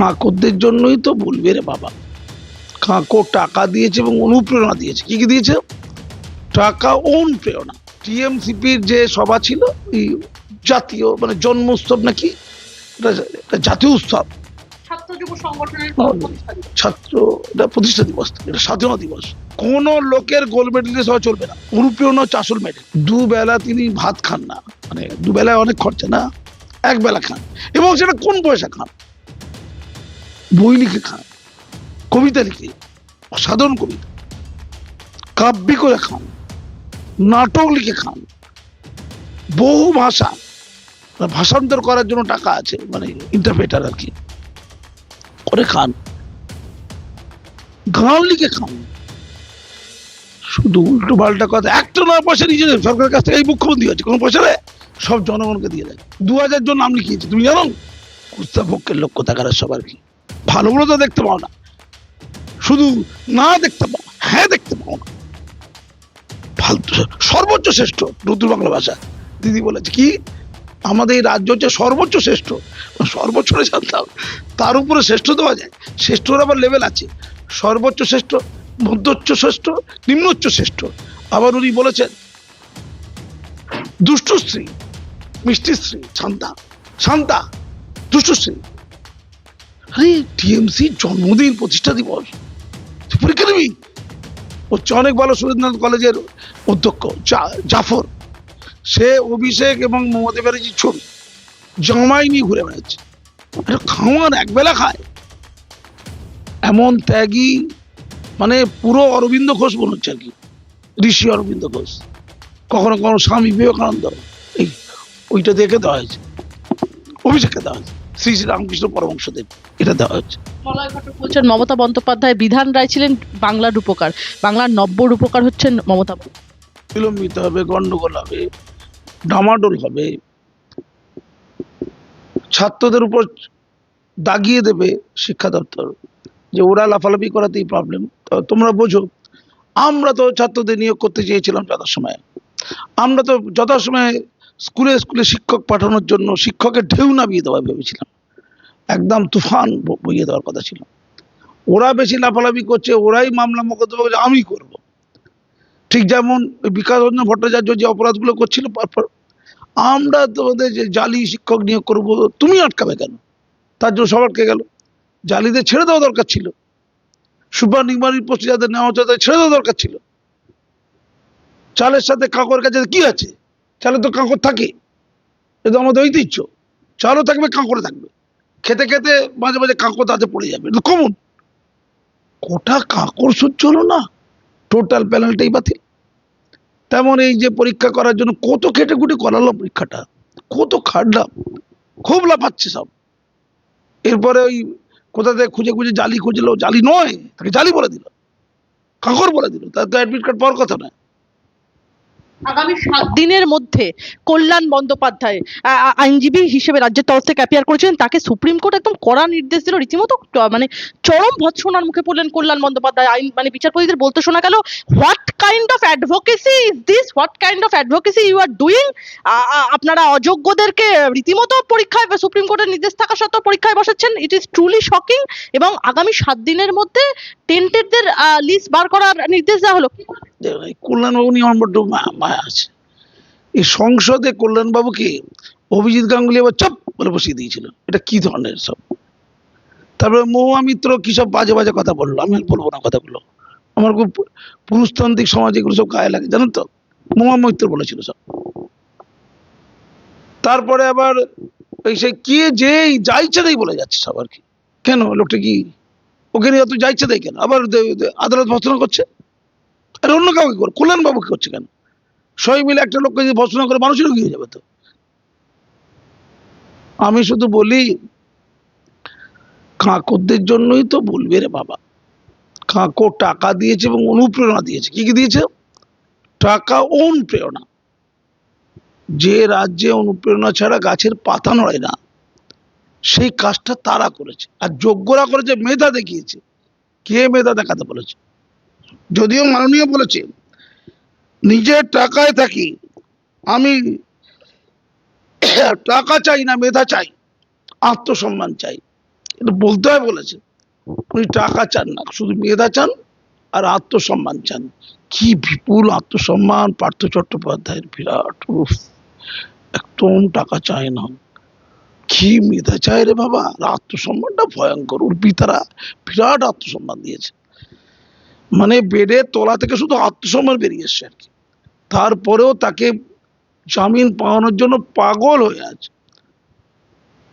কাঁকরদের জন্যই তো বলবে রে বাবা। কাঁকর টাকা দিয়েছে এবং অনুপ্রেরণা দিয়েছে। কি কি দিয়েছে? টাকা অনুপ্রেরণা। টিএমসিপির যে সভা ছিল এই জাতীয় মানে জন্ম উৎসব নাকি? এটা জাতীয় উৎসব। ছাত্র এটা প্রতিষ্ঠা দিবস। এটা স্বাধীনতা দিবস। কোন লোকের গোল্ড মেডেলিস্ট হওয়া চলবে না। অনুপ্রেরণা হচ্ছে মেডেল। দুবেলা তিনি ভাত খান না। মানে দুবেলায় অনেক খরচা না? এক বেলা খান। এবং সেটা কোন পয়সা খান? বই লিখে খান কবিতা লিখে অসাধারণ কবিতা। কাব্যি করে খান, নাটক লিখে খান, বহু ভাষা, ভাষান্তর করার জন্য টাকা আছে মানে ইন্টারপ্রেটার আর কি, করে খান। গান লিখে খান। শুধু উল্টো পাল্টা কথা, একটা নয় পয়সা নিয়ে যাবে। সরকারের কাছ থেকে এই মুখ্যমন্ত্রী আছে, কোনো পয়সা নেই। সব জনগণকে দিয়ে দেয়। দু হাজার জন নাম লিখিয়েছে, তুমি জানো? কুস্তা পক্ষের লোক কোথাকার সব আর কি। ভালোগুলো তো দেখতে পাও না। শুধু না দেখতে পাও হ্যাঁ দেখতে পাও না। ফালতু, সর্বোচ্চ শ্রেষ্ঠ নতুন বাংলা ভাষা। দিদি বলেছে কি, আমাদের এই রাজ্য হচ্ছে সর্বোচ্চ শ্রেষ্ঠ। সর্বোচ্চ জানতাম, তার উপরে শ্রেষ্ঠ দেওয়া যায়। শ্রেষ্ঠর আবার লেভেল আছে। সর্বোচ্চ শ্রেষ্ঠ মধ্যোচ্চ শ্রেষ্ঠ, নিম্নোচ্চ শ্রেষ্ঠ। আবার উনি বলেছেন দুষ্টশ্রী মিষ্টিশ্রী শান্তা শান্তা দুষ্টশ্রী আরে টিএমসি জন্মদিন, প্রতিষ্ঠা দিবস। তুই পরীক্ষা দিবি? হচ্ছে অনেক ভালো সুরেন্দ্রনাথ কলেজের অধ্যক্ষ জাফর। সে অভিষেক এবং মমতা ব্যানার্জির ছবি জামাই নিয়ে ঘুরে বেড়াচ্ছে। আরে খাওয়ান একবেলা খায়। এমন ত্যাগী মানে পুরো অরবিন্দ ঘোষ মনে হচ্ছে আর কি। ঋষি অরবিন্দ ঘোষ। কখনো কখনো স্বামী বিবেকানন্দ, এই, ওইটা দেখে দেওয়া হয়েছে। অভিষেককে দেওয়া হয়েছে। শ্রী রামকৃষ্ণ পরমংশদেব এটা দেওয়া ঘটক বলছেন মমতা বন্দ্যোপাধ্যায় বিধান রায় ছিলেন বাংলার রূপকার। বাংলার নব্য রূপকার হচ্ছেন মমতা বিলম্বিত হবে গন্ডগোল হবে ডামাডোল হবে। ছাত্রদের উপর দাগিয়ে দেবে শিক্ষা দপ্তর। যে ওরা লাফালাফি করাতেই প্রবলেম তোমরা বোঝো আমরা তো ছাত্রদের নিয়োগ করতে চেয়েছিলাম যথাসময়ে। আমরা তো যথাসময়ে স্কুলে স্কুলে শিক্ষক পাঠানোর জন্য শিক্ষকের ঢেউ নামিয়ে দেওয়া ভেবেছিলাম। একদম তুফান বইয়ে দেওয়ার কথা ছিল। ওরা বেশি লাফালাফি করছে, ওরাই মামলা মোকদ্দমা করছে, আমি করব। ঠিক যেমন বিকাশ রঞ্জন ভট্টাচার্য যে অপরাধগুলো করছিল পরপর আমরা তোমাদের যে জালি শিক্ষক নিয়োগ করব, তুমি আটকাবে কেন? তার জন্য সব আটকে গেল। জালিদের ছেড়ে দেওয়া দরকার ছিল। সুপার নির্মাণীর পোস্টে যাদের নেওয়া হচ্ছে তাদের ছেড়ে দেওয়া দরকার ছিল। চালের সাথে কাঁকর কাছে কি আছে? চালে তো কাঁকর থাকে। এটা আমাদের ঐতিহ্য। চালও থাকবে কাঁকড়ে থাকবে। খেতে খেতে মাঝে মাঝে কাঁকর তাতে পড়ে যাবে। কমন। কোটা কাঁকর সহ্য হলো না। টোটাল প্যানেলটাই বাতিল। তেমন এই যে পরীক্ষা করার জন্য কত খেটে খুটে করালো পরীক্ষাটা। কত খাটলাম। খুব লাফাচ্ছে সব। এরপরে ওই কোথা থেকে খুঁজে খুঁজে জালি খুঁজলো, জালি নয়, তাকে জালি বলে দিল। কাকর বলে দিল। তার তো অ্যাডমিট কার্ড পাওয়ার কথা নয়। আগামী সাত দিনের মধ্যে কল্যাণ বন্দ্যোপাধ্যায় আইনজীবী হিসেবে রাজ্যের তরফ থেকে অ্যাপিয়ার করেছিলেন। তাকে সুপ্রিম কোর্ট একদম কড়া নির্দেশ দিল। রীতিমতো মানে চরম ভৎসনার মুখে পড়লেন কল্যাণ বন্দ্যোপাধ্যায়। আইন মানে বিচারপতিদের বলতে শোনা গেল what kind of advocacy is this what kind of advocacy you are doing আপনারা অযোগ্যদেরকে রীতিমতো পরীক্ষায়, সুপ্রিম কোর্টের নির্দেশ থাকা সত্ত্বেও পরীক্ষায় বসাচ্ছেন ইট ইজ ট্রুলি শকিং এবং আগামী সাত দিনের মধ্যে টেন্টেডদের লিস্ট বার করার নির্দেশ দেওয়া হলো? কল্যাণবাবু নিয়ে আমার বড্ড মায়া আছে। এই সংসদে কল্যাণবাবুকে অভিজিৎ গাঙ্গুলি আবার চপ বলে বসিয়ে দিয়েছিল। এটা কি ধরনের সব? তারপরে মহুয়া মিত্র কি সব বাজে বাজে কথা বলল? আমি আর বলব না কথাগুলো। আমার খুব পুরুষতান্ত্রিক সমাজ এগুলো সব গায়ে লাগে জানেন তো? মহুয়া মিত্র বলেছিল সব। তারপরে আবার ওই সে কে, যে যা ইচ্ছে তাই বলে যাচ্ছে সব আর কি। কেন? লোকটা কি ওকে নিয়ে অত যা ইচ্ছে তাই কেন? আবার আদালত ভর্সনা করছে? আর অন্য কাউকে করে, কল্যাণ বাবুকে করছে কেন? সবাই মিলে একটা লোককে যদি ভর্সনা করে মানুষেরও কি হয়ে যাবে তো। আমি শুধু বলি কাঁকরদের জন্যই তো বলবে রে বাবা। কাঁকর টাকা দিয়েছে এবং অনুপ্রেরণা দিয়েছে। কি কি দিয়েছে? টাকা, অনুপ্রেরণা। যে রাজ্যে অনুপ্রেরণা ছাড়া গাছের পাতা নড়ে না। সেই কাজটা তারা করেছে। আর যোগ্যরা করেছে, মেধা দেখিয়েছে। কে মেধা দেখাতে বলেছে? যদিও মাননীয় বলেছে, নিজের টাকায় থাকি, আমি টাকা চাই না, মেধা চাই, আত্মসম্মান চাই। এটা বলতে হয় বলেছে, উনি টাকা চান না, শুধু মেধা চান আর আত্মসম্মান চান। কি বিপুল আত্মসম্মান, পার্থ চট্টোপাধ্যায়ের বিরাট একদম টাকা চায় না। কি মেধা চায় রে বাবা? আত্মসম্মানটা ভয়ঙ্কর। ওর পিতারা বিরাট আত্মসম্মান দিয়েছে। মানে বেডের তলা থেকে শুধু আত্মসম্মান বেরিয়ে এসছে আর কি। তারপরেও তাকে জামিন পাওয়ানোর জন্য পাগল হয়ে আছে।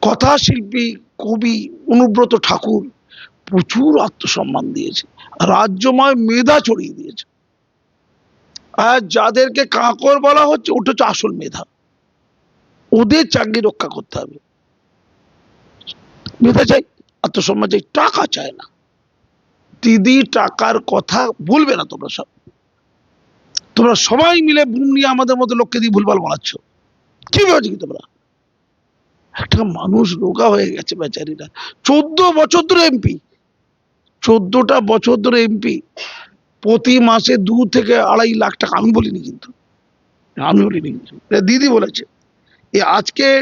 কথা শিল্পী কবি, অনুব্রত ঠাকুর প্রচুর আত্মসম্মান দিয়েছে। রাজ্যময় মেধা ছড়িয়ে দিয়েছে। আর যাদেরকে কাঁকর বলা হচ্ছে, ওটা হচ্ছে আসল মেধা। ওদের চাকরি রক্ষা করতে হবে। মেধা চাই? আত্মসম্মান চাই টাকা চায় না। দিদি টাকার কথা বলবে না তোমরা সব। তোমরা সবাই মিলে বুম নিয়ে আমাদের মতো লোককে দিয়ে ভুলভাল বানাচ্ছ। কি ভেবেছো কি তোমরা? একটা মানুষ রোগা হয়ে গেছে বেচারিরা। চোদ্দ বছর ধরে এমপি। চোদ্দটা বছর ধরে এমপি। প্রতি মাসে দু থেকে আড়াই লাখ টাকা। আমি বলিনি কিন্তু। আমি বলিনি কিন্তু। দিদি বলেছে। এই আজকে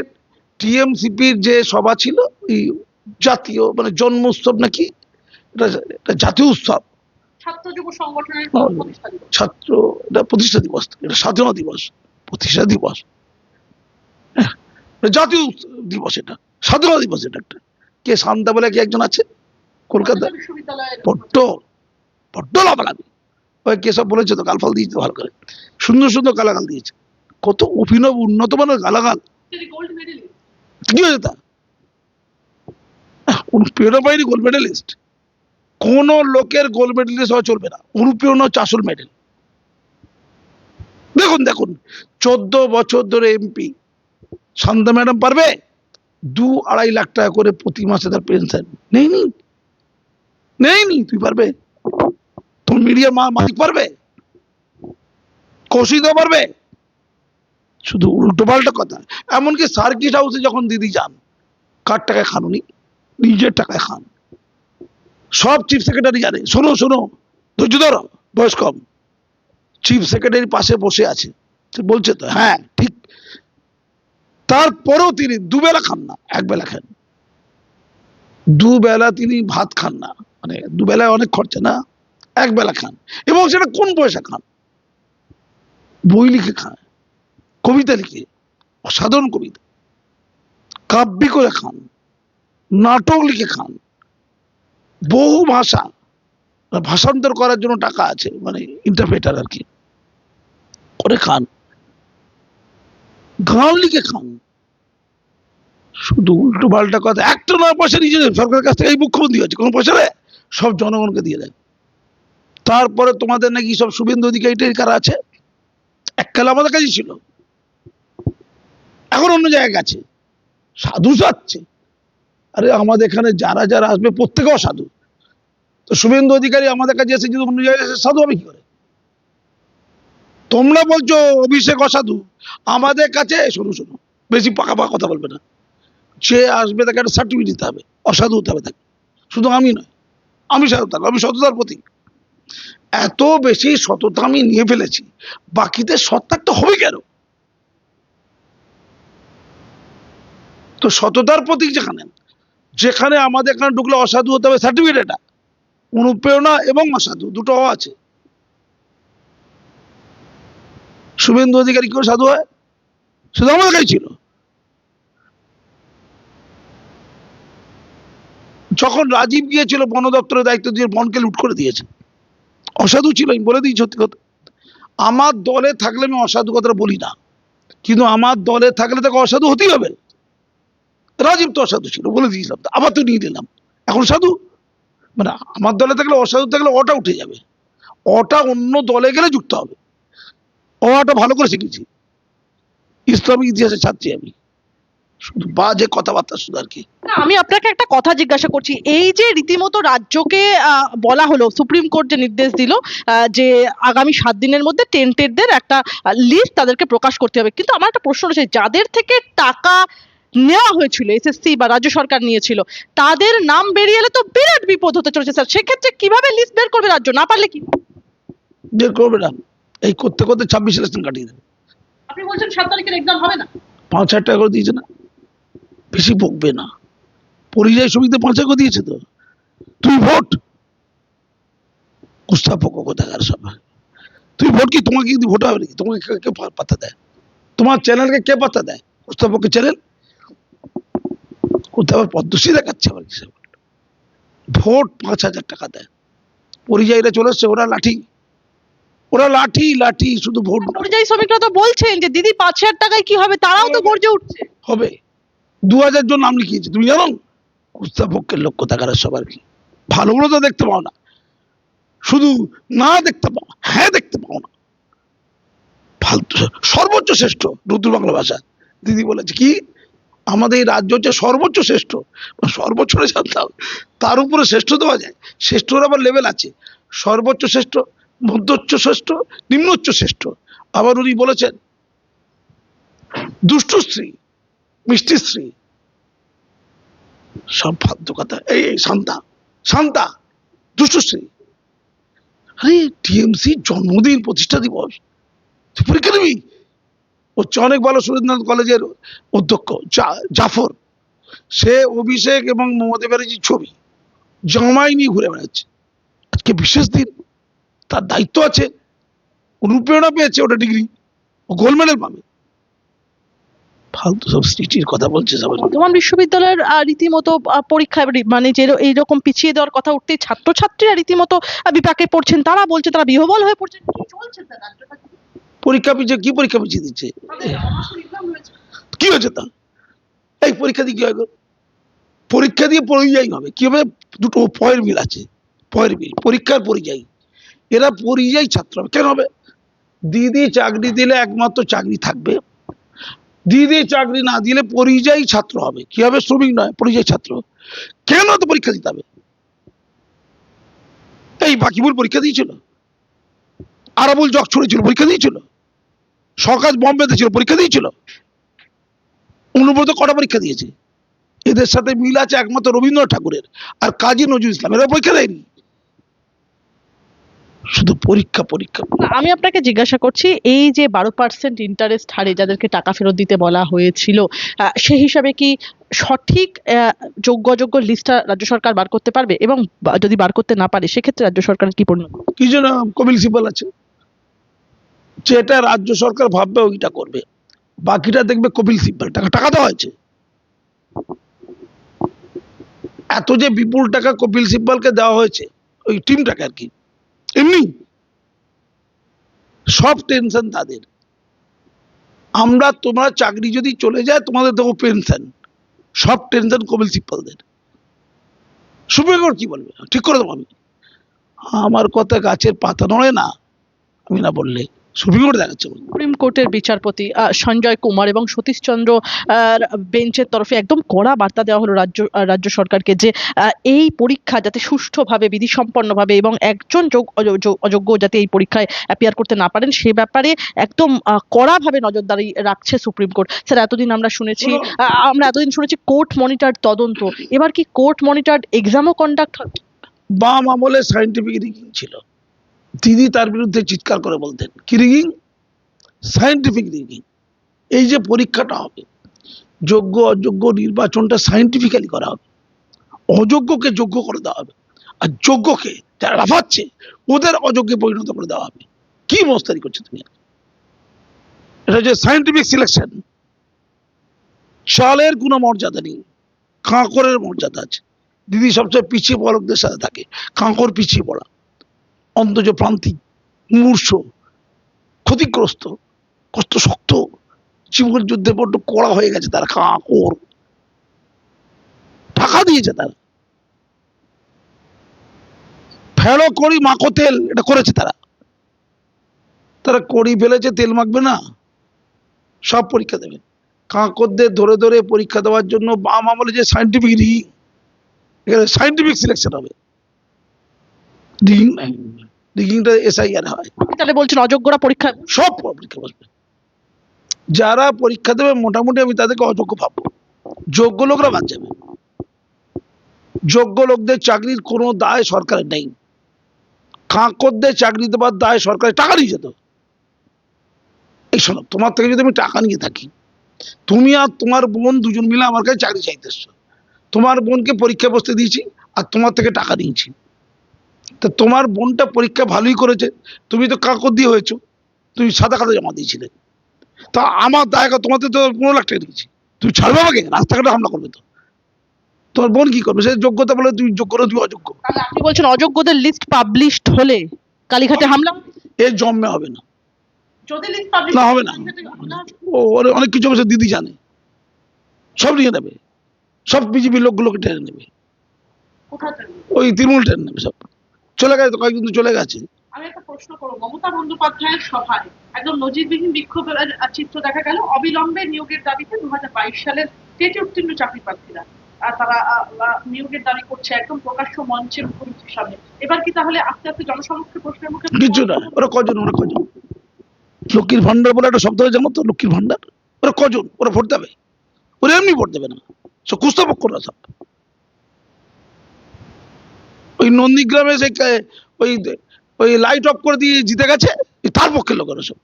টিএমসিপির যে সভা ছিল জাতীয় মানে জন্ম উৎসব নাকি? এটা এটা জাতীয় উৎসব। ছাত্র এটা প্রতিষ্ঠা দিবস এটা স্বাধীনতা দিবস প্রতিষ্ঠা দিবস। হ্যাঁ, জাতীয় দিবস এটা স্বাধীনতা দিবস এটা একটা। কে শান্তা বলে কি একজন আছে? কলকাতা বড্ড বড্ড লাফালাফি ওই কেসব বলেছে তো গালফাল দিয়েছে ভালো করে। সুন্দর সুন্দর গালাগাল দিয়েছে। কত অভিনব উন্নত মানের গালাগাল কি হয়েছে তা? অনুপ্রেরণা পাইনি গোল্ড মেডেলিস্ট কোন লোকের গোল্ড মেডেলিস্ট হওয়া চলবে না। অনুপ্রেরণা হচ্ছে আসল মেডেল দেখুন দেখুন, চোদ্দ বছর ধরে এমপি শান্তা ম্যাডাম পারবে? দু আড়াই লাখ টাকা করে প্রতি মাসে তার পেনশন নেই নি? নেই নি, তুই পারবে? তোর মিডিয়ার মালিক পারবে? কৌশিকও পারবে? শুধু উল্টো পাল্টা কথা। এমনকি সার্কিট হাউসে যখন দিদি যান, কার টাকায় খান উনি নিজের টাকায় খান। সব চিফ সেক্রেটারি জানে। শোনো শোনো, ধৈর্য ধরো, বয়স কম। চিফ সেক্রেটারি পাশে বসে আছে। বলছে তো হ্যাঁ ঠিক। তারপরেও তিনি দুবেলা খান না, একবেলা খান। দুবেলা তিনি ভাত খান না। মানে দুবেলায় অনেক খরচা, না? একবেলা খান। এবং সেটা কোন পয়সা খান? বই লিখে খান, কবিতা লিখে। অসাধারণ কবিতা। কাব্যিক করে খান। নাটক লিখে খান। বহু ভাষা ভাষান্তর করার জন্য টাকা আছে মানে ইন্টারপ্রেটার আর কি। করে খান। গান লিখে খান। শুধু উল্টো পাল্টা কথা, একটা নয় পয়সা নিজে সরকারের কাছ থেকে এই মুখ্যমন্ত্রী আছে কোনো পয়সা দেয় সব জনগণকে দিয়ে দেন তারপরে তোমাদের নাকি সব শুভেন্দু অধিকারী কারা আছে? এককালে আমাদের কাছে ছিল। এখন অন্য জায়গায় গেছে। সাধু সাচ্ছে আরে আমাদের এখানে যারা যারা আসবে, প্রত্যেকে অসাধু। তো শুভেন্দু অধিকারী আমাদের কাছে এসে যদি অন্য জায়গায় এসে সাধু হবে কি করে? তোমরা বলছো অভিষেক অসাধু। আমাদের কাছে শোনো শোনো, বেশি পাকা পাকা কথা বলবে না। যে আসবে, তাকে একটা সার্টিফিকেট দিতে হবে। অসাধু হতে হবে তাকে। শুধু আমি নয়, আমি সাধু থাকব আমি সততার প্রতীক। এত বেশি সততা আমি নিয়ে ফেলেছি, বাকিতে সৎ তো হবে কেন? তো সততার প্রতীক যেখানে যেখানে আমাদের এখানে ঢুকলে অসাধু হতে হবে সার্টিফিকেট এটা। অনুপ্রেরণা এবং অসাধু দুটো আছে। শুভেন্দু অধিকারী কেউ সাধু হয়? শুধু আমাদের কাছে ছিল। যখন রাজীব গিয়েছিল, বন দপ্তরের দায়িত্ব দিয়ে বনকে লুট করে দিয়েছে। অসাধু ছিল, আমি বলে দিই সত্যি কথা। আমার দলে থাকলে আমি অসাধু কথাটা বলি না। কিন্তু আমার দলে থাকলে তাকে অসাধু হতেই হবে। রাজীব তো অসাধু ছিল, বলে দিয়েছিলাম আবার তো নিয়ে নিলাম। এখন সাধু? মানে আমার দলে থাকলে অসাধু থাকলে অটা উঠে যাবে। অটা অন্য দলে গেলে যুক্ত হবে। অটা ভালো করে শিখেছি। ইসলামিক ইতিহাসে ছাত্রী আমি। শুধু বাজে কথাবার্তা শুধু আর কি। আমি আপনাকে একটা কথা জিজ্ঞাসা করছি। এই যে রীতিমতো রাজ্যকে বলা হলো, সুপ্রিম কোর্ট যে নির্দেশ দিল যে আগামী সাত দিনের মধ্যে টেন্টেডদের একটা লিস্ট তাদেরকে প্রকাশ করতে হবে। কিন্তু আমার একটা প্রশ্ন রয়েছে, যাদের থেকে টাকা নেওয়া হয়েছিল এসএসসি বা রাজ্য সরকার নিয়েছিল। তাদের নাম বেরিয়ে এলে তো বিরাট বিপদ হতে চলেছে স্যার। সেক্ষেত্রে কীভাবে লিস্ট বের করবে রাজ্য? না পারলে কি? বের করবে না। এই করতে করতে ছাব্বিশ ইলেকশন কাটিয়ে দেবে। আপনি বলছেন সাত তারিখের এক্সাম হবে না? পাঁচ হাজার টাকা করে দিয়েছে না। বেশি বকবে না। পরিযায়ী শ্রমিকদের পাঁচ করে দিয়েছে তো। তুই ভোট? কুস্তাপক কোথাকার সব? তুই ভোট কি? তোমাকে কিন্তু ভোট হবে নাকি? তোমাকে কে- পাত্তা দেয়? তোমার চ্যানেলকে কে পাত্তা দেয়? কুস্তাপকের চ্যানেল কোথাও পদ্মশ্রী দেখাচ্ছে কিসব ভোট পাঁচ হাজার টাকা দেয়। পরিযায়ীরা চলে এসছে ওরা লাঠি। ওরা লাঠি লাঠি শুধু ভোট পরিযায়ী শ্রমিকরা তো বলছেন যে দিদি পাঁচ হাজার টাকায় কি হবে? তারাও তো গর্জে উঠছে। হবে। দু হাজার জন নাম লিখিয়েছে। তুমি জানো? কুস্তাপক্ষের লক্ষ্য থাকার সবার কি। ভালোগুলো তো দেখতে পাও না। শুধু না দেখতে পাও হ্যাঁ দেখতে পাও না। ফালতু সর্বোচ্চ শ্রেষ্ঠ নতুন বাংলা ভাষা। দিদি বলেছে কি? আমাদের এই রাজ্য হচ্ছে সর্বোচ্চ শ্রেষ্ঠ। সর্বোচ্চটা জানতাম তার উপরে শ্রেষ্ঠ দেওয়া যায়। শ্রেষ্ঠর আবার লেভেল আছে। সর্বোচ্চ শ্রেষ্ঠ মধ্যোচ্চ শ্রেষ্ঠ, নিম্নোচ্চ শ্রেষ্ঠ। আবার উনি বলেছেন, দুষ্টু স্ত্রী, মিষ্টি স্ত্রী, সব ফালতু কথা। এই এই, শান্তা শান্তা দুষ্টশ্রী আরে টিএমসি জন্মদিন, প্রতিষ্ঠা দিবস, তুই পরীক্ষা দিবি? হচ্ছে অনেক ভালো সুরেন্দ্রনাথ কলেজের অধ্যক্ষ জাফর। সে অভিষেক এবং মমতা ব্যানার্জির ছবি জামাই নিয়ে ঘুরে বেড়াচ্ছে। আজকে বিশেষ দিন। তার দায়িত্ব আছে। অনুপ্রেরণা পেয়েছে ওটা ডিগ্রি ও গোল্ড মেডেল পাবে। ফালতু সব স্মৃতির কথা বলছে সবাই। বর্ধমান বিশ্ববিদ্যালয়ের রীতিমতো পরীক্ষা মানে যে এইরকম পিছিয়ে দেওয়ার কথা উঠতেই ছাত্রছাত্রীরা রীতিমতো বিপাকে পড়ছেন। তারা বলছে তারা বিহবল হয়ে পড়ছেন। কি চলছে? পরীক্ষা পিছিয়ে কি পরীক্ষা পিছিয়ে দিচ্ছে। কি হয়েছে তা এই পরীক্ষা দিয়ে কি হয় পরীক্ষা দিয়ে পরিযায়ী হবে। কি হবে দুটো পয়ের মিল আছে পয়ের মিল পরীক্ষার পরিযায়ী। এরা পরিযায়ী ছাত্র হবে। কেন হবে? দিদি চাকরি দিলে একমাত্র চাকরি থাকবে। দিদি চাকরি না দিলে পরিযায়ী ছাত্র হবে। কি হবে শ্রমিক নয় পরিযায়ী ছাত্র। কেন তো পরীক্ষা দিতে হবে? এই বাকিবুল পরীক্ষা দিয়েছিল। আরাবুল জগ ছড়েছিল পরীক্ষা দিয়েছিল? সকাজ বম্বে ছিল পরীক্ষা দিয়েছিল। অনুব্রত কটা পরীক্ষা দিয়েছে? এদের সাথে মিল আছে একমাত্র রবীন্দ্রনাথ ঠাকুরের আর কাজী নজরুল ইসলাম। এরা পরীক্ষা দেয়নি। শুধু পরীক্ষা পরীক্ষা। আমি আপনাকে জিজ্ঞাসা করছি এই যে বারো পার্সেন্ট ইন্টারেস্ট হারে যাদেরকে টাকা ফেরত দিতে বলা হয়েছিল সেই হিসাবে কি সঠিক যোগ্য অযোগ্য লিস্টটা রাজ্য সরকার বার করতে পারবে? এবং যদি বার করতে না পারে সেক্ষেত্রে রাজ্য সরকারের কি পরিণত? কি জন্য কপিল সিব্বল আছে। যেটা রাজ্য সরকার ভাববে ওইটা করবে। বাকিটা দেখবে কপিল সিব্বল। টাকা টাকা দেওয়া হয়েছে। এত যে বিপুল টাকা কপিল সিব্বলকে দেওয়া হয়েছে, ওই টিমটাকে আর কি। এমনি। সব টেনশন তাদের। আমরা তোমরা চাকরি যদি চলে যায়, তোমাদের দেবো পেনশন। সব টেনশন কপিল সিব্বলদের। সুপ্রিম কোর্ট কি বলবে? ঠিক করে দেবো আমি। আমার কথা গাছের পাতা নড়ে না, আমি না বললে। সুপ্রিম কোর্ট দেখাচ্ছে সুপ্রিম কোর্টের বিচারপতি সঞ্জয় কুমার এবং সতীশচন্দ্র বেঞ্চের তরফে একদম কড়া বার্তা দেওয়া হলো রাজ্য রাজ্য সরকারকে যে এই পরীক্ষা যাতে সুষ্ঠুভাবে বিধিসম্পন্নভাবে এবং একজন যোগ- অয- অযোগ্য যাতে এই পরীক্ষায় অ্যাপিয়ার করতে না পারেন সে ব্যাপারে একদম কড়াভাবে নজরদারি রাখছে সুপ্রিম কোর্ট। স্যার এতদিন আমরা শুনেছি আমরা এতদিন শুনেছি কোর্ট মনিটর তদন্ত। এবার কি কোর্ট মনিটর এক্সামও কন্ডাক্ট হবে বাম আমলে সাইন্টিফিক রিগিং ছিল। দিদি তার বিরুদ্ধে চিৎকার করে বলতেন। কি রিগিং সাইন্টিফিক রিগিং এই যে পরীক্ষাটা হবে, যোগ্য অযোগ্য নির্বাচনটা সাইন্টিফিক্যালি করা হবে। অযোগ্যকে যোগ্য করে দেওয়া হবে। আর যোগ্যকে যারা লাফাচ্ছে, ওদের অযোগ্যে পরিণত করে দেওয়া হবে। কি মস্তারি করছ তুমি? এটা হচ্ছে সায়েন্টিফিক সিলেকশন চালের কোনো মর্যাদা নেই, কাঁকরের মর্যাদা আছে। দিদি সবচেয়ে পিছিয়ে পড়া সাথে থাকে, কাঁকর পিছিয়ে পড়া। অন্তজ প্রান্তিক মূর্ষ ক্ষতিগ্রস্ত কষ্ট শক্ত জীবন যুদ্ধে বড্ড কড়া হয়ে গেছে তারা কাঁকর টাকা দিয়েছে তারা। ফেলো করি মাখো তেল, এটা করেছে তারা। তারা কড়ি ফেলেছে, তেল মাখবে না। সব পরীক্ষা দেবে। কাঁকরদের ধরে ধরে পরীক্ষা দেওয়ার জন্য বাম আমলে যে সাইন্টিফিক রিগিং এখানে সাইন্টিফিক সিলেকশন হবে। রিগিং নাই। রিগিংটা এসআইআর হয়। তাহলে বলছেন অযোগ্যরা পরীক্ষা সব পরীক্ষা বসবে। যারা পরীক্ষা দেবে মোটামুটি আমি তাদেরকে অযোগ্য ভাববো। যোগ্য লোকরা বাদ যাবে। যোগ্য লোকদের চাকরির কোনো দায় সরকারের নেই। কাঁকরদের চাকরি দেওয়ার দায় সরকারের টাকা নিয়ে যেত এই শোনো তোমার থেকে যদি আমি টাকা নিয়ে থাকি তুমি আর তোমার বোন দুজন মিলে আমার কাছে চাকরি চাইতে এসছো। তোমার বোনকে পরীক্ষা বসতে দিয়েছি আর তোমার থেকে টাকা নিয়েছি। তা তোমার বোনটা পরীক্ষা ভালোই করেছে তুমি তো কাকর দিয়ে হয়েছো তুমি সাদা খাতা জমা দিয়েছিলে। তা আমার দায়গা তোমাদের তো পনেরো লাখ টাকা দিয়েছি। তুমি ছাড়বে আমাকে? রাস্তাঘাটে হামলা করবে তো। তোমার বোন কি করবে? সে যোগ্যতা বলে তুমি যোগ্য না তুমি অযোগ্য। আপনি বলছেন অযোগ্যদের লিস্ট পাবলিশড হলে কালীঘাটে হামলা? এর জন্মে হবে না। না, হবে না। ও ওর অনেক কিছু অবশ্য দিদি জানে। সব নিয়ে নেবে। সব বিজেপির লোকগুলোকে টেনে নেবে? ওই তৃণমূল টেনে নেবে সব। চলে গেছে তো কয়েকদিন তো চলে গেছে। আমি একটা প্রশ্ন করব। মমতা বন্দ্যোপাধ্যায়ের সভায় একদম নজিরবিহীন বিক্ষোভের চিত্র দেখা গেল। অবিলম্বে নিয়োগের দাবিতে দু সালের টেটে উত্তীর্ণ চাকরি প্রার্থীরা। তারা নিয়োগের দাবি করছে একদম প্রকাশ্য মঞ্চে মুখ্যমন্ত্রীর সামনে। এবার কি তাহলে আস্তে আস্তে জনসমক্ষে প্রশ্নের মুখে কিছু না ওরা কজন ওরা কজন? লক্ষ্মীর ভান্ডার বলে একটা শব্দ জানো তো লক্ষ্মীর ভান্ডার ওরা কজন? ওরা ভোট দেবে? ওরা এমনি ভোট দেবে না। সব কুস্তপক্ষরা সব। ওই নন্দীগ্রামে সে ওই ওই লাইট অফ করে দিয়ে জিতে গেছে তার পক্ষের লোকেরা সব।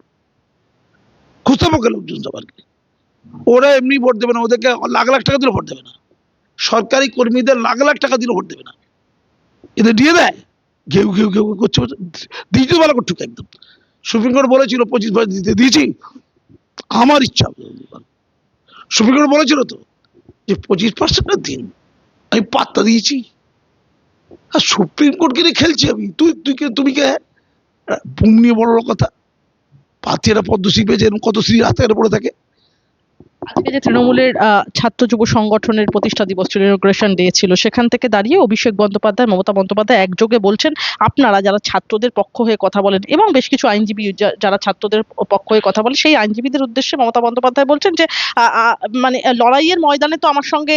কুস্তপক্ষের লোকজন সব আর কি। ওরা এমনি ভোট দেবে না, ওদেরকে লাখ লাখ টাকা দিলে ভোট দেবে না। সরকারি কর্মীদের লাখ লাখ টাকা দিলে ভোট দেবে না। এদের দিয়ে দেয়। ঘেউ ঘেউ ঘেউ করছে দিতে ভালো করছে একদম। সুপ্রিম কোর্ট বলেছিল, পঁচিশ বছর দিতে দিয়েছি। আমার ইচ্ছা সুপ্রিম কোর্ট বলেছিল তো, যে পঁচিশ পার্সেন্টের দিন। আমি পাত্তা দিয়েছি। আর সুপ্রিম কোর্ট কিনে খেলছি আমি। তুই তুই কে, তুমি কে? বুম নিয়ে বড় কথা। পাত্রীরা পদ্মশ্রী পেয়েছে, এরকম কত শ্রী রাস্তাঘাটে পড়ে থাকে। আজকে যে তৃণমূলের ছাত্র যুব সংগঠনের প্রতিষ্ঠা দিবস ইনোগ্রেশন ডে ছিল, সেখান থেকে দাঁড়িয়ে অভিষেক বন্দ্যোপাধ্যায়, মমতা বন্দ্যোপাধ্যায় একযোগে বলছেন, আপনারা যারা ছাত্রদের পক্ষ হয়ে কথা বলেন এবং বেশ কিছু আইনজীবী যারা ছাত্রদের পক্ষ হয়ে কথা বলে সেই আইনজীবীদের উদ্দেশ্যে মমতা বন্দ্যোপাধ্যায় বলছেন যে মানে লড়াইয়ের ময়দানে তো আমার সঙ্গে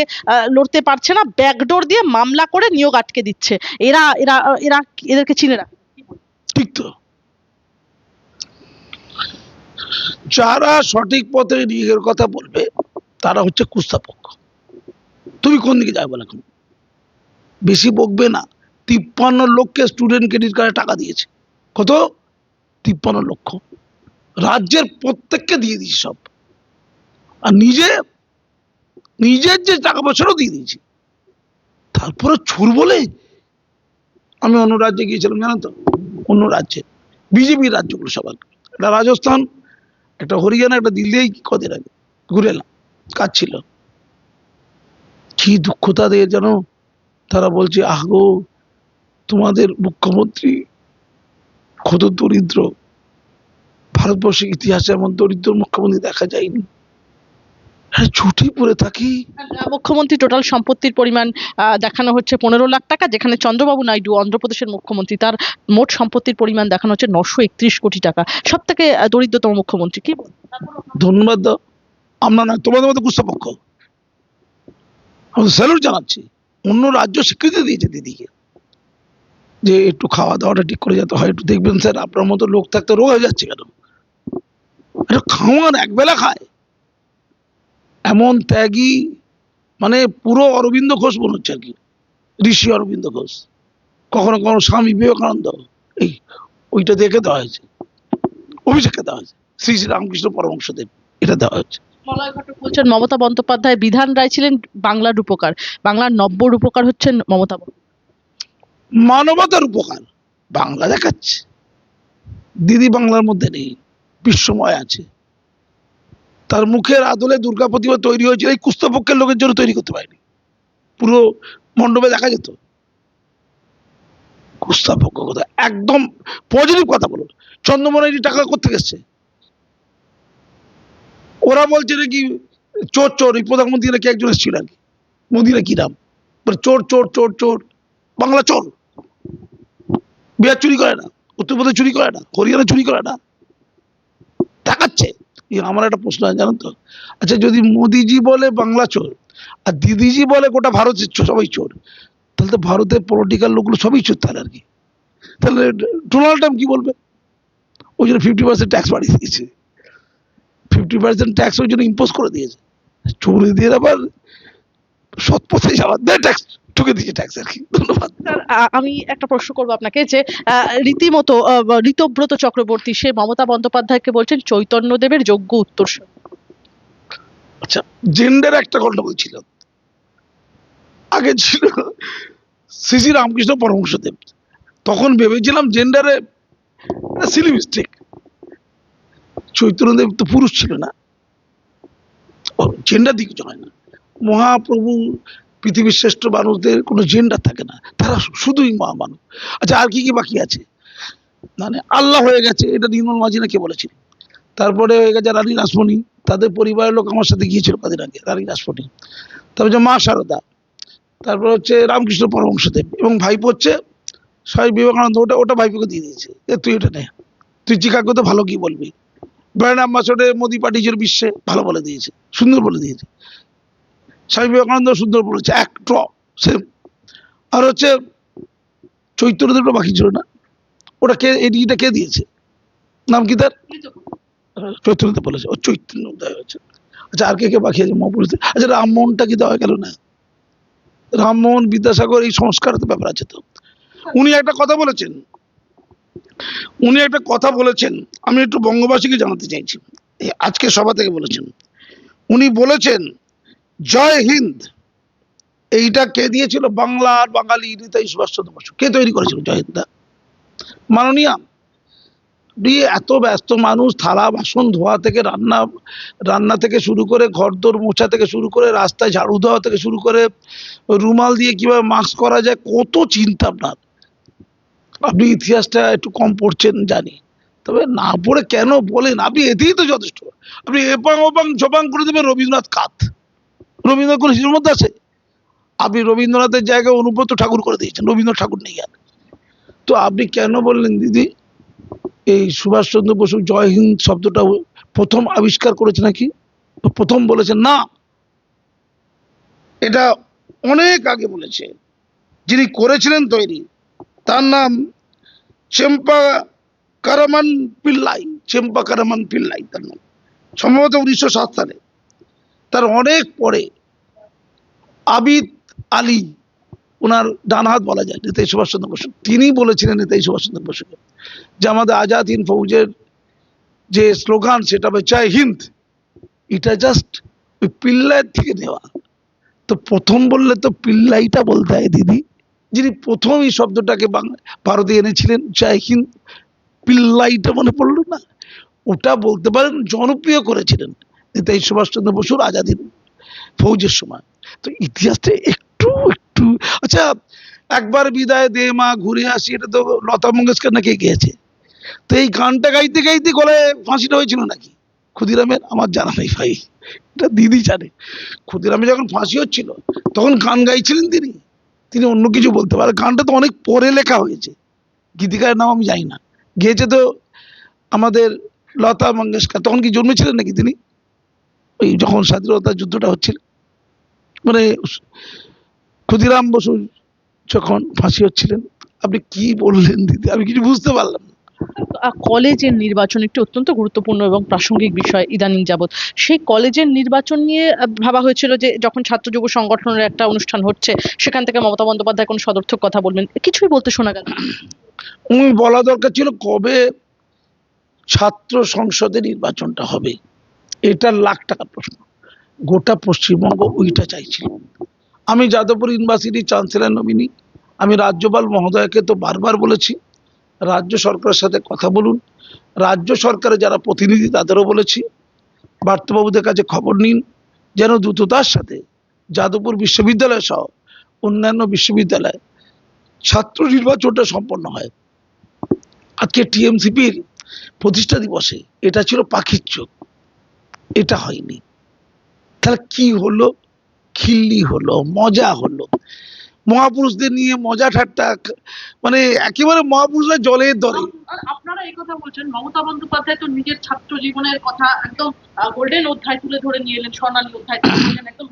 লড়তে পারছে না, ব্যাকডোর দিয়ে মামলা করে নিয়োগ আটকে দিচ্ছে। এরা এরা এরা এদেরকে চিনে রাখ ঠিক তো। যারা সঠিক পথে নিয়োগের কথা বলবে, তারা হচ্ছে কুস্তাপক্ষ তুমি কোন দিকে যাবে এখন? বেশি বকবে না। তিপ্পান্ন লক্ষে স্টুডেন্ট ক্রেডিট কার্ডে টাকা দিয়েছে। কত? তিপ্পান্ন লক্ষ। রাজ্যের প্রত্যেককে দিয়ে দিয়েছি সব। আর নিজে, নিজের যে টাকা পয়সাও দিয়ে দিয়েছি। তারপরে ছুর বলে আমি অন্য রাজ্যে গিয়েছিলাম, জানো তো? অন্য রাজ্যে। বিজেপির রাজ্যগুলো সবার। একটা রাজস্থান একটা হরিয়ানা, একটা দিল্লি, এই কদিন আগে ঘুরে এলাম, কাজ ছিল। কি দুঃখ তাদের যেন, তারা বলছে, আহ গো, তোমাদের মুখ্যমন্ত্রী কত দরিদ্র। ভারতবর্ষের ইতিহাসে এমন দরিদ্র মুখ্যমন্ত্রী দেখা যায়নি। হ্যাঁ ছুটি পড়ে থাকি। মুখ্যমন্ত্রী টোটাল সম্পত্তির পরিমাণ দেখানো হচ্ছে পনেরো লাখ টাকা যেখানে চন্দ্রবাবু নাইডু অন্ধ্রপ্রদেশের মুখ্যমন্ত্রী তার মোট সম্পত্তির পরিমাণ দেখানো হচ্ছে নশো একত্রিশ কোটি টাকা। সব থেকে দরিদ্রতম মুখ্যমন্ত্রী কি? ধন্যবাদ আমরা না তোমাদের মতো কুষ্ঠপক্ষ আমি স্যালুট জানাচ্ছি। অন্য রাজ্য স্বীকৃতি দিয়েছে দিদিকে। যে একটু খাওয়া দাওয়াটা ঠিক করে যেতে হয় একটু দেখবেন স্যার আপনার মতো লোক থাকতে রোগ হয়ে যাচ্ছে কেন? এটা খাওয়ান একবেলা খায়। এমন ত্যাগী মানে পুরো অরবিন্দ ঘোষ মনে হচ্ছে আর কি। ঋষি অরবিন্দ ঘোষ। কখনো কখনো স্বামী বিবেকানন্দ। এই ওইটা দেখে দেওয়া হয়েছে। অভিষেককে দেওয়া হয়েছে। শ্রী শ্রী রামকৃষ্ণ পরমংশদেব এটা দেওয়া হয়েছে। মলয় ঘটক বলছেন মমতা বন্দ্যোপাধ্যায় বিধান রায় ছিলেন বাংলার রূপকার। বাংলার নব্য রূপকার হচ্ছেন মমতা মানবতার উপকার। বাংলা দেখাচ্ছে। দিদি বাংলার মধ্যে নেই। বিশ্বময় আছে। তার মুখের আদলে দুর্গা প্রতিমা তৈরি হয়েছিল, এই কুস্তপক্ষের লোকের জন্য তৈরি করতে পারেনি। পুরো মণ্ডপে দেখা যেত। কুস্তাপক্ষ কথা একদম পজিটিভ কথা বলুন। চন্দ্রমোহন টাকা করতে গেছে ওরা বলছে নাকি চোর চোর, এই প্রধানমন্ত্রী নাকি একজন এসেছিল আর কি মোদি নাকি নাম চোর চোর চোর চোর, বাংলা চোর। বিহার চুরি করে না, উত্তরপ্রদেশ চুরি করে না, হরিয়ানা চুরি করে না। দেখাচ্ছে। আমার একটা প্রশ্ন আছে, জানেন তো? আচ্ছা যদি মোদিজি বলে বাংলা চোর, আর দিদিজি বলে গোটা ভারতের সবাই চোর, তাহলে তো ভারতের পলিটিক্যাল লোকগুলো সবই চোর তাহলে আর কি? তাহলে ডোনাল্ড ট্রাম্প কি বলবে? ওই জন্য ফিফটি পার্সেন্ট ট্যাক্স বাড়িয়ে দিয়েছে। ফিফটি পার্সেন্ট ট্যাক্স ওই জন্য ইম্পোজ করে দিয়েছে। চোরে দিয়ে আবার সৎ পথে যাওয়ার দেয় ট্যাক্স ঠুকে দিয়েছে ট্যাক্স আর কি? ধন্যবাদ। আমি একটা প্রশ্ন করব আপনাকে যে রীতিমতো ঋতব্রত চক্রবর্তী সে মমতা বন্দ্যোপাধ্যায়কে বলছেন চৈতন্যদেবের যোগ্য উত্তর আচ্ছা জেন্ডার একটা গন্ডগোল ছিল। আগে ছিল শ্রী শ্রী রামকৃষ্ণ পরমহংসদেব। তখন ভেবেছিলাম জেন্ডারে সিলি মিস্টেক চৈতন্যদেব তো পুরুষ ছিল না। জেন্ডার দিকে হয় না মহাপ্রভু পৃথিবীর শ্রেষ্ঠ মানুষদের কোনো জেন্ডার থাকে না। তারা শুধুই মহামানব আচ্ছা আর কি কি বাকি আছে? মানে আল্লাহ হয়ে গেছে, এটা নির্মল মাঝি না কে বলেছিল। তারপরে হয়ে গেছে রানী রাসমণি। তাদের পরিবারের লোক আমার সাথে গিয়েছিল কদিন আগে, রানী রাসমণি। তারপর হচ্ছে মা শারদা তারপর হচ্ছে রামকৃষ্ণ পরমহংসদেব এবং ভাইপো হচ্ছে স্বামী বিবেকানন্দ। ওটা ওটা ভাইপোকে দিয়ে দিয়েছে। এ, তুই এটা নে। তুই চিকাগোতে ভালো কি বলবি? ব্র্যান্ড অ্যাম্বাসডারে মোদি পাঠিয়েছিল বিশ্বে ভালো বলে দিয়েছে। সুন্দর বলে দিয়েছে। স্বামী বিবেকানন্দ সুন্দর বলেছে, এক ট, সেম। আর হচ্ছে চৈতন্যদেবটা বাকি ছিল না। ওটা কে এডিটা কে দিয়েছে? নাম কি তার? চৈতন্যদেব বলেছে। ও চৈতন্য উদয় হয়েছে। আচ্ছা আর কে কে বাকি আছে? মহাপুরুষদের আচ্ছা রামমোহনটা কি দেওয়া গেল না? রামমোহন, বিদ্যাসাগর, এই সংস্কারের ব্যাপার আছে তো। উনি একটা কথা বলেছেন। উনি একটা কথা বলেছেন। আমি একটু বঙ্গবাসীকে জানাতে চাইছি। আজকে সভা থেকে বলেছেন। উনি বলেছেন জয় হিন্দ। এইটা কে দিয়েছিল? বাংলা আর বাঙালি নেতাই সুভাষচন্দ্র বসু। কে তৈরি করেছিল জয় হিন্দা? মাননীয়া। আপনি এত ব্যস্ত মানুষ, থালা, বাসন, ধোয়া থেকে রান্না রান্না থেকে শুরু করে ঘরদোর মোছা থেকে শুরু করে রাস্তায় ঝাড়ু দেওয়া থেকে শুরু করে রুমাল দিয়ে কীভাবে মাস্ক করা যায়, কত চিন্তা আপনার। আপনি ইতিহাসটা একটু কম পড়ছেন, জানি। তবে না পড়ে কেন বলেন? আপনি এতেই তো যথেষ্ট। আপনি এপাং ওপাং ঝোপাং করে দেবেন রবীন্দ্রনাথ কাত। রবীন্দ্রনাথ কোনো হিসেবের মধ্যে আছে। আপনি রবীন্দ্রনাথের জায়গায় অনুব্রত ঠাকুর করে দিয়েছেন, রবীন্দ্রনাথ ঠাকুর নেই আর। তো আপনি কেন বললেন দিদি, এই সুভাষচন্দ্র বসু জয় হিন্দ শব্দটা প্রথম আবিষ্কার করেছে নাকি? প্রথম বলেছেন না। এটা অনেক আগে বলেছে। যিনি করেছিলেন তৈরি, তার নাম চেম্পা কারামান পিল্লাই, চেম্পা কারামান পিল্লাই তার নাম। সম্ভবত উনিশশো সাত সালে। তার অনেক পরে আবিদ আলী ওনার ডান হাত বলা যায়, নেতাজি সুভাষচন্দ্র বসু। তিনি বলেছিলেন নেতাজি সুভাষচন্দ্র বসুকে যে আমাদের আজাদ হিন্দ ফৌজের যে স্লোগান, সেটা হবে জয় হিন্দ। এটা জাস্ট ওই পিল্লাইয়ের থেকে নেওয়া। তো প্রথম বললে তো পিল্লাইটা বলতে হয় দিদি। যিনি প্রথম এই শব্দটাকে বাংলা ভারতে এনেছিলেন চাই হিন্দ, পিল্লাইটা মনে পড়ল না? ওটা বলতে পারেন, জনপ্রিয় করেছিলেন। নেতাজি সুভাষচন্দ্র বসুর আজাদ ফৌজের সময়। তো ইতিহাসটা একটু একটু আচ্ছা একবার বিদায় দে মা, ঘুরে আসি, এটা তো লতা মঙ্গেশকর নাকি গেয়েছে। তো এই গানটা গাইতে গাইতে গলায় ফাঁসিটা হয়েছিল নাকি? ক্ষুদিরামের? আমার জানা নেই ভাই, এটা দিদি জানে। ক্ষুদিরামে যখন ফাঁসি হচ্ছিল, তখন গান গাইছিলেন তিনি। তিনি অন্য কিছু বলতে পারে। গানটা তো অনেক পরে লেখা হয়েছে। গীতিকারের নাম আমি জানি না। গেয়েছে তো আমাদের লতা মঙ্গেশকর। তখন কি জন্মেছিলেন নাকি তিনি? ওই যখন স্বাধীনতা যুদ্ধটা হচ্ছিল মানে ক্ষুদিরাম বসু যখন ফাঁসি হচ্ছিলেন আপনি কি বললেন দিদি? আমি কিছু বুঝতে পারলাম কলেজের নির্বাচন একটি অত্যন্ত গুরুত্বপূর্ণ এবং প্রাসঙ্গিক বিষয় ইদানিং যাবৎ। সেই কলেজের নির্বাচন নিয়ে ভাবা হয়েছিল যে যখন ছাত্র যুব সংগঠনের একটা অনুষ্ঠান হচ্ছে সেখান থেকে মমতা বন্দ্যোপাধ্যায় কোনো সদর্থক কথা বলবেন। কিছুই বলতে শোনা গেল উনি বলা দরকার ছিল কবে ছাত্র সংসদে নির্বাচনটা হবে। এটা লাখ টাকার প্রশ্ন। গোটা পশ্চিমবঙ্গ ওইটা চাইছিল। আমি যাদবপুর ইউনিভার্সিটির চ্যান্সেলর নমিনি। আমি রাজ্যপাল মহোদয়কে তো বারবার বলেছি। রাজ্য সরকারের সাথে কথা বলুন। রাজ্য সরকারের যারা প্রতিনিধি তাদেরও বলেছি। বার্তাবাবুদের কাছে খবর নিন। যেন দ্রুততার সাথে যাদবপুর বিশ্ববিদ্যালয় সহ অন্যান্য বিশ্ববিদ্যালয় ছাত্র নির্বাচনটা সম্পন্ন হয়। আজকে টিএমসিপির প্রতিষ্ঠা দিবসে এটা ছিল পাখির চোখ। এটা হয়নি। তাহলে কি হলো? খিল্লি হলো, মজা হলো। মহাপুরুষদের নিয়ে মজা ঠাট্টা মানে একেবারে মহাপুরুষরা দরে। আপনারা এই কথা বলছেন, মমতা বন্দ্যোপাধ্যায় তো নিজের ছাত্র জীবনের কথা একদম গোল্ডেন অধ্যায় তুলে ধরে নিয়ে এলেন স্বর্ণালী অধ্যায় একদম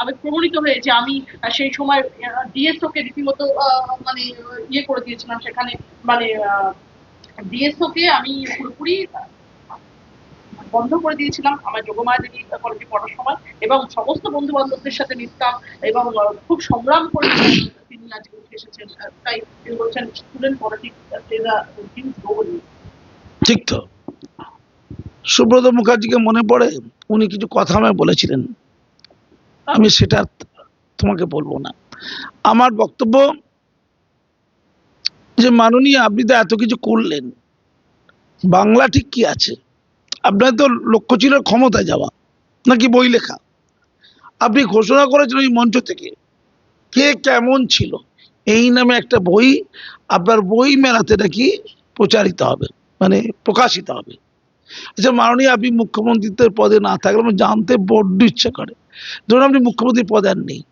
আবেগ প্রবণিত হয়ে যে আমি সেই সময় ডিএসও কে রীতিমতো মানে ইয়ে করে দিয়েছিলাম সেখানে মানে ডিএসও কে আমি পুরোপুরি বন্ধ করে দিয়েছিলাম আমার যোগমায়া দেবী কলেজে পড়ার সময় এবং সমস্ত বন্ধু বান্ধবদের সাথে মিশতাম এবং খুব সংগ্রাম করে তিনি আজকে উঠে এসেছেন। তাই তিনি বলছেন, স্টুডেন্ট পলিটিক্স ঠিক তো। সুব্রত মুখার্জিকে মনে পড়ে? উনি কিছু কথা আমায় বলেছিলেন। আমি সেটা তোমাকে বলব না। আমার বক্তব্য যে, মাননীয় আপনি তো এত কিছু করলেন। বাংলা ঠিক কি আছে? আপনার তো লক্ষ্য ছিল ক্ষমতায় যাওয়া, নাকি বই লেখা। আপনি ঘোষণা করেছেন ওই মঞ্চ থেকে, কে কেমন ছিল। এই নামে একটা বই, আপনার বই মেলাতে নাকি প্রচারিত হবে মানে প্রকাশিত হবে। আচ্ছা মাননীয়, আপনি মুখ্যমন্ত্রীত্বের পদে না থাকলে আমার জানতে বড্ড ইচ্ছা করে। ধরুন আপনি মুখ্যমন্ত্রী পদে আর নেই।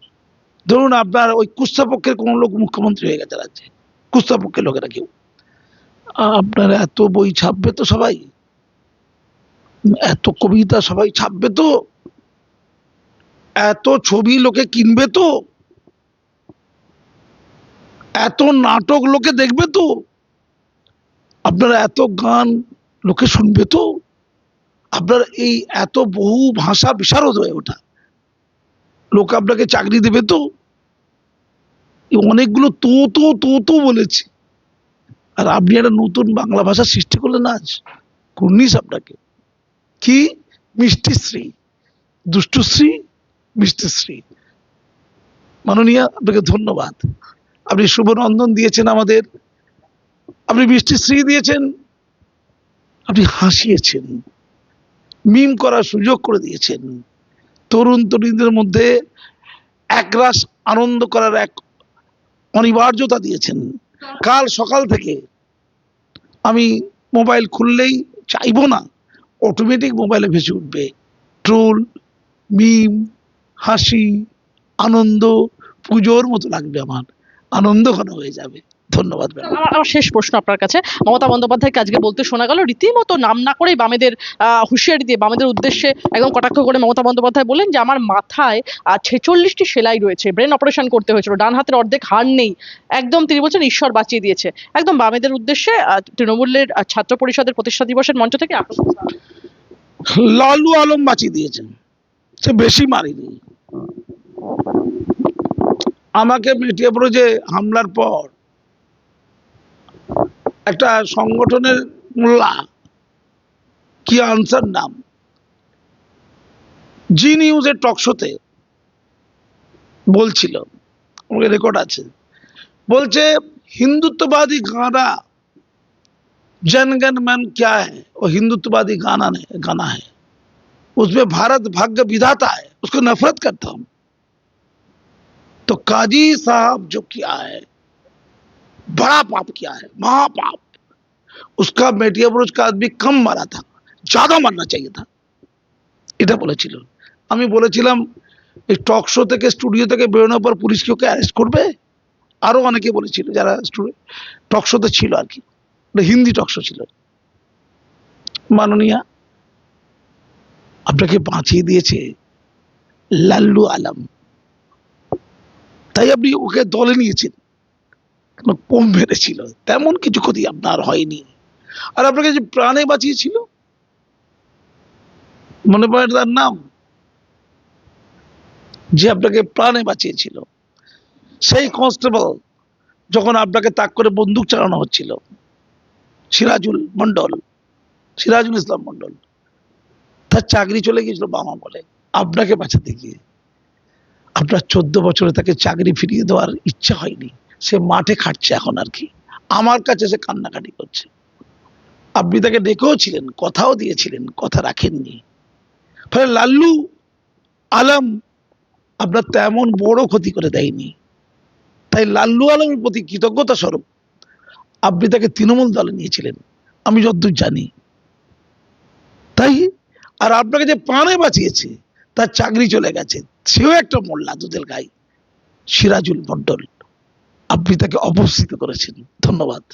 ধরুন আপনার ওই কুস্তাপক্ষের কোনো লোক মুখ্যমন্ত্রী হয়ে গেছে রাজ্যে কুস্তাপক্ষের লোকেরা কেউ। আপনার এত বই ছাপবে তো সবাই। এত কবিতা সবাই ছাপবে তো? এত ছবি লোকে কিনবে তো? এত নাটক লোকে দেখবে তো? আপনারা এত গান লোকে শুনবে তো? আপনার এই এত বহু ভাষা বিশারদ হয়ে ওঠা। লোক আপনাকে চাকরি দেবে তো? অনেকগুলো তো তো তো তো বলেছি। আর আপনি একটা নতুন বাংলা ভাষা সৃষ্টি করলেন আজ। কুর্নিশ আপনাকে। কি? মিষ্টিশ্রী দুষ্টুশ্রী মিষ্টিশ্রী মাননীয়, আপনাকে ধন্যবাদ। আপনি শুভনন্দন দিয়েছেন আমাদের। আপনি মিষ্টিশ্রী দিয়েছেন। আপনি হাসিয়েছেন। মিম করার সুযোগ করে দিয়েছেন। তরুণ তরুণীদের মধ্যে একরাশ আনন্দ করার এক অনিবার্যতা দিয়েছেন। কাল সকাল থেকে আমি মোবাইল খুললেই চাইব না। অটোমেটিক মোবাইলে ভেসে উঠবে। ট্রোল মিম হাসি, আনন্দ, পুজোর মতো লাগবে আমার। আনন্দ ঘন হয়ে যাবে। ধন্যবাদ আমার শেষ প্রশ্ন আপনার কাছে। মমতা বন্দ্যোপাধ্যায়কে আজকে বলতে শোনা গেল রীতিমতো নাম না করেই বামেদের হুঁশিয়ারি দিয়ে বামেদের উদ্দেশ্যে একদম কটাক্ষ করে মমতা বন্দ্যোপাধ্যায় বললেন যে আমার মাথায় ছেচল্লিশটি সেলাই রয়েছে ব্রেন অপারেশন করতে হয়েছিল ডান হাতের অর্ধেক হার নেই। একদম তিনি বলছেন ঈশ্বর বাঁচিয়ে দিয়েছে। একদম বামেদের উদ্দেশ্যে তৃণমূলের ছাত্র পরিষদের প্রতিষ্ঠা দিবসের মঞ্চ থেকে। লালু আলম বাঁচিয়ে দিয়েছেন সে বেশি মারিনি। আমাকে মেটিয়াপুরে যে হামলার পর একটা সংগঠনের মোল্লা কি আনসার নাম জি নিউজের টকশোতে বলছিল আমাকে রেকর্ড আছে বলছে হিন্দুত্ববাদী গানা जनगण मन क्या है वो हिंदुत्ववादी गाना नहीं गाना है उसमें भारत भाग्य विधाता है उसको नफरत करता हूं तो काजी साहब जो किया है बड़ा पाप किया है महापाप उसका मेटिया बुरुज का आदमी कम मारा था ज्यादा मारना चाहिए था এটা বলেছিল আমি বলেছিলাম এই টক শো থেকে স্টুডিও থেকে বেরোনোর পর পুলিশ কি ওকে অ্যারেস্ট করবে আরো অনেকে বলেছিল যারা টক শোতে ছিল আর কি ওটা হিন্দি টক শো ছিল মাননীয়া আপনাকে বাঁচিয়ে দিয়েছে লাল্লু আলম তাই আপনি ওকে দলে নিয়েছেন কেন কম মেরেছিল তেমন কিছু ক্ষতি আপনার হয়নি। আর আপনাকে যে প্রাণে বাঁচিয়েছিল? মনে পড়ে তার নাম? যে আপনাকে প্রাণে বাঁচিয়েছিল। সেই কনস্টেবল যখন আপনাকে তাক করে বন্দুক চালানো হচ্ছিল, সিরাজুল মন্ডল সিরাজুল ইসলাম মন্ডল তার চাকরি চলে গিয়েছিল বাবা বলে আপনাকে বাঁচাতে গিয়ে। আপনার চোদ্দ বছরে তাকে চাকরি ফিরিয়ে দেওয়ার ইচ্ছা হয়নি। সে মাঠে খাটছে এখন আর কি। আমার কাছে সে কান্নাকাটি করছে। আপনি তাকে ডেকেও ছিলেন, কথাও দিয়েছিলেন, কথা রাখেননি। ফলে লাল্লু আলম আপনার তেমন বড় ক্ষতি করে দেয়নি। তাই লাল্লু আলমের প্রতি কৃতজ্ঞতা স্বরূপ আপনি তাকে তৃণমূল দলে নিয়েছিলেন। আমি যতদূর জানি। তাই আর আপনাকে যে প্রাণে বাঁচিয়েছে, তার চাকরি চলে গেছে। সেও একটা মোল্লা দুধের গাই সিরাজুল মন্ডল আপনি তাকে অবস্থিত করেছেন। ধন্যবাদ।